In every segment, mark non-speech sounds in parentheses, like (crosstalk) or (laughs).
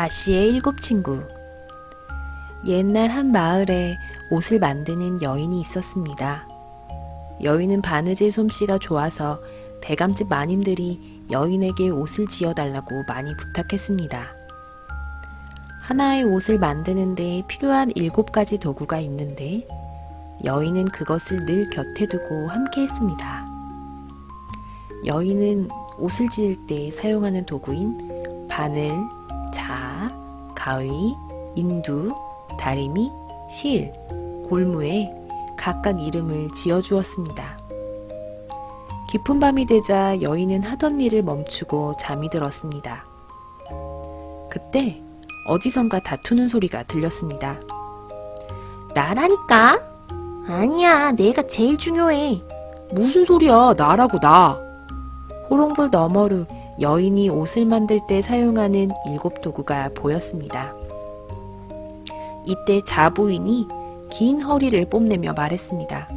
아씨의 일곱 친구. 옛날 한 마을에 옷을 만드는 여인이 있었습니다. 여인은 바느질 솜씨가 좋아서 대감집 마님들이 여인에게 옷을 지어달라고 많이 부탁했습니다. 하나의 옷을 만드는데 필요한 일곱 가지 도구가 있는데 여인은 그것을 늘 곁에 두고 함께 했습니다. 여인은 옷을 지을 때 사용하는 도구인 바늘, 자, 가위, 인두, 다리미, 실, 골무에 각각 이름을 지어 주었습니다. 깊은 밤이 되자 여인은 하던 일을 멈추고 잠이 들었습니다. 그때 어디선가 다투는 소리가 들렸습니다. 나라니까? 아니야, 내가 제일 중요해. 무슨 소리야, 나라고 나. 호롱불 너머로 여인이 옷을 만들 때 사용하는 일곱 도구가 보였습니다. 이때 자부인이 긴 허리를 뽐내며 말했습니다.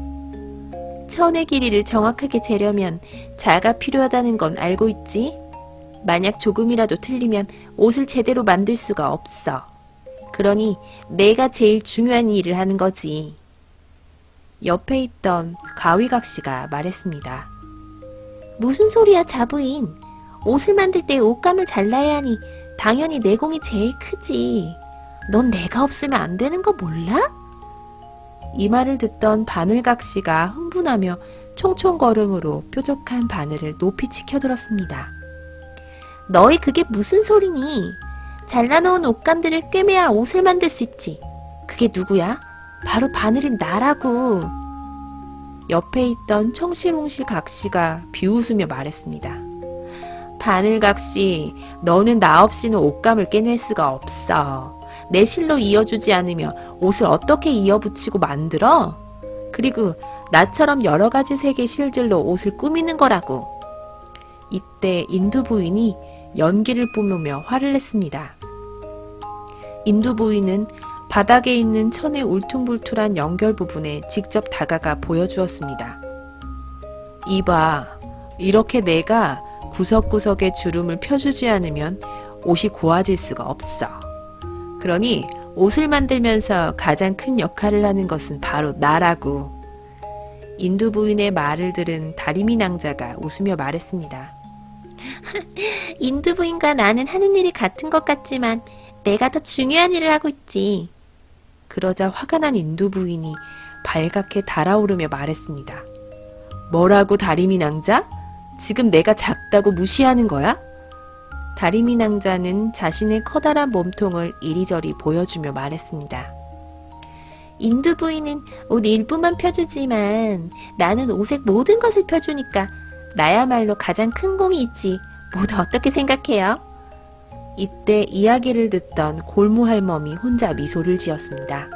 천의 길이를 정확하게 재려면 자가 필요하다는 건 알고 있지? 만약 조금이라도 틀리면 옷을 제대로 만들 수가 없어. 그러니 내가 제일 중요한 일을 하는 거지. 옆에 있던 가위각 씨가 말했습니다. 무슨 소리야, 자부인. 옷을 만들 때 옷감을 잘라야 하니 당연히 내공이 제일 크지. 넌 내가 없으면 안 되는 거 몰라? 이 말을 듣던 바늘각 씨가 흥분하며 총총 걸음으로 뾰족한 바늘을 높이 치켜들었습니다. 너희 그게 무슨 소리니? 잘라놓은 옷감들을 꿰매야 옷을 만들 수 있지. 그게 누구야? 바로 바늘인 나라고. 옆에 있던 청실홍실 각씨가 비웃으며 말했습니다. 바늘각씨, 너는 나 없이는 옷감을 깨낼 수가 없어. 내 실로 이어주지 않으면 옷을 어떻게 이어붙이고 만들어? 그리고 나처럼 여러 가지 색의 실들로 옷을 꾸미는 거라고. 이때 인두 부인이 연기를 뿜으며 화를 냈습니다. 인두 부인은 바닥에 있는 천의 울퉁불퉁한 연결 부분에 직접 다가가 보여주었습니다. 이봐, 이렇게 내가 구석구석에 주름을 펴주지 않으면 옷이 고와질 수가 없어. 그러니 옷을 만들면서 가장 큰 역할을 하는 것은 바로 나라고. 인두 부인의 말을 들은 다리미 낭자가 웃으며 말했습니다. (laughs) 인두 부인과 나는 하는 일이 같은 것 같지만 내가 더 중요한 일을 하고 있지. 그러자 화가 난 인두 부인이 발갛게 달아오르며 말했습니다. 뭐라고 다리미 낭자? 지금 내가 작다고 무시하는 거야? 다리미 낭자는 자신의 커다란 몸통을 이리저리 보여주며 말했습니다. 인두 부인은 옷 일부만 펴주지만 나는 옷의 모든 것을 펴주니까 나야말로 가장 큰 공이 있지. 모두 어떻게 생각해요? 이때 이야기를 듣던 골무 할멈이 혼자 미소를 지었습니다.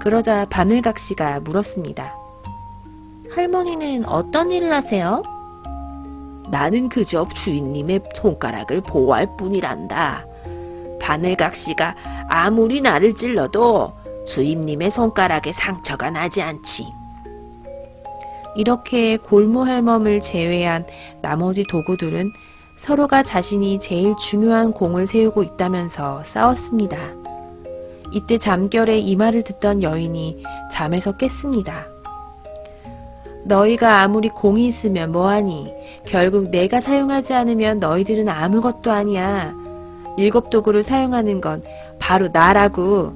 그러자 바늘각 씨가 물었습니다. 할머니는 어떤 일을 하세요? 나는 그저 주인님의 손가락을 보호할 뿐이란다. 바늘각 씨가 아무리 나를 찔러도 주임님의 손가락에 상처가 나지 않지. 이렇게 골무 할멈을 제외한 나머지 도구들은 서로가 자신이 제일 중요한 공을 세우고 있다면서 싸웠습니다. 이때 잠결에 이 말을 듣던 여인이 잠에서 깼습니다. 너희가 아무리 공이 있으면 뭐하니? 결국 내가 사용하지 않으면 너희들은 아무것도 아니야. 일곱 도구를 사용하는 건 바로 나라고.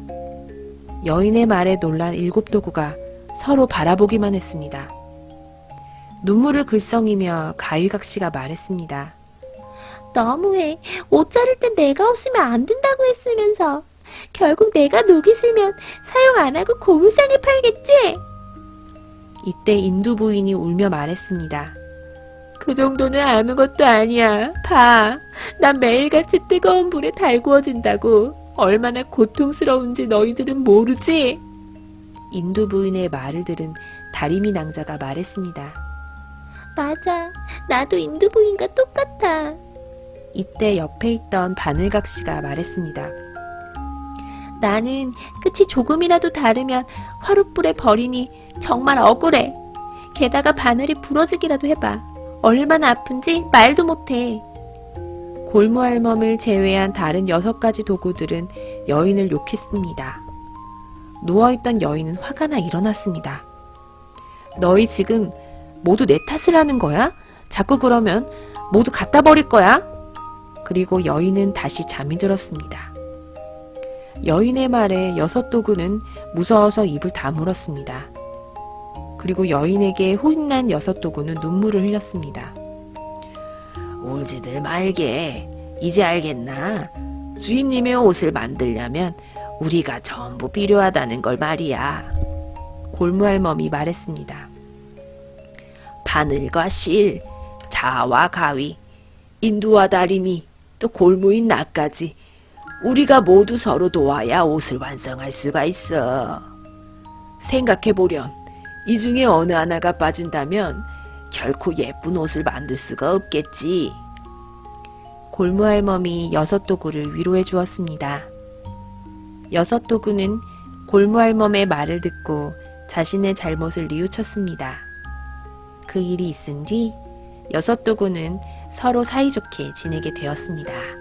여인의 말에 놀란 일곱 도구가 서로 바라보기만 했습니다. 눈물을 글썽이며 가위각 씨가 말했습니다. 너무해. 옷 자를 땐 내가 없으면 안 된다고 했으면서. 결국 내가 녹이 슬면 사용 안 하고 고물상에 팔겠지? 이때 인두 부인이 울며 말했습니다. 그 정도는 아무것도 아니야. 봐. 난 매일같이 뜨거운 불에 달구어진다고. 얼마나 고통스러운지 너희들은 모르지? 인두 부인의 말을 들은 다리미 낭자가 말했습니다. 맞아. 나도 인두 부인과 똑같아. 이때 옆에 있던 바늘각 씨가 말했습니다. 나는 끝이 조금이라도 다르면 화룻불에 버리니 정말 억울해. 게다가 바늘이 부러지기라도 해봐. 얼마나 아픈지 말도 못해. 골무알멈을 제외한 다른 여섯 가지 도구들은 여인을 욕했습니다. 누워있던 여인은 화가 나 일어났습니다. 너희 지금 모두 내 탓을 하는 거야? 자꾸 그러면 모두 갖다 버릴 거야? 그리고 여인은 다시 잠이 들었습니다. 여인의 말에 여섯 도구는 무서워서 입을 다물었습니다. 그리고 여인에게 혼난 여섯 도구는 눈물을 흘렸습니다. 울지들 말게. 이제 알겠나? 주인님의 옷을 만들려면 우리가 전부 필요하다는 걸 말이야. 골무할멈이 말했습니다. 바늘과 실, 자와 가위, 인두와 다리미, 또 골무인 나까지 우리가 모두 서로 도와야 옷을 완성할 수가 있어. 생각해보렴. 이 중에 어느 하나가 빠진다면 결코 예쁜 옷을 만들 수가 없겠지. 골무할멈이 여섯 도구를 위로해 주었습니다. 여섯 도구는 골무할멈의 말을 듣고 자신의 잘못을 뉘우쳤습니다. 그 일이 있은 뒤 여섯 도구는 서로 사이좋게 지내게 되었습니다.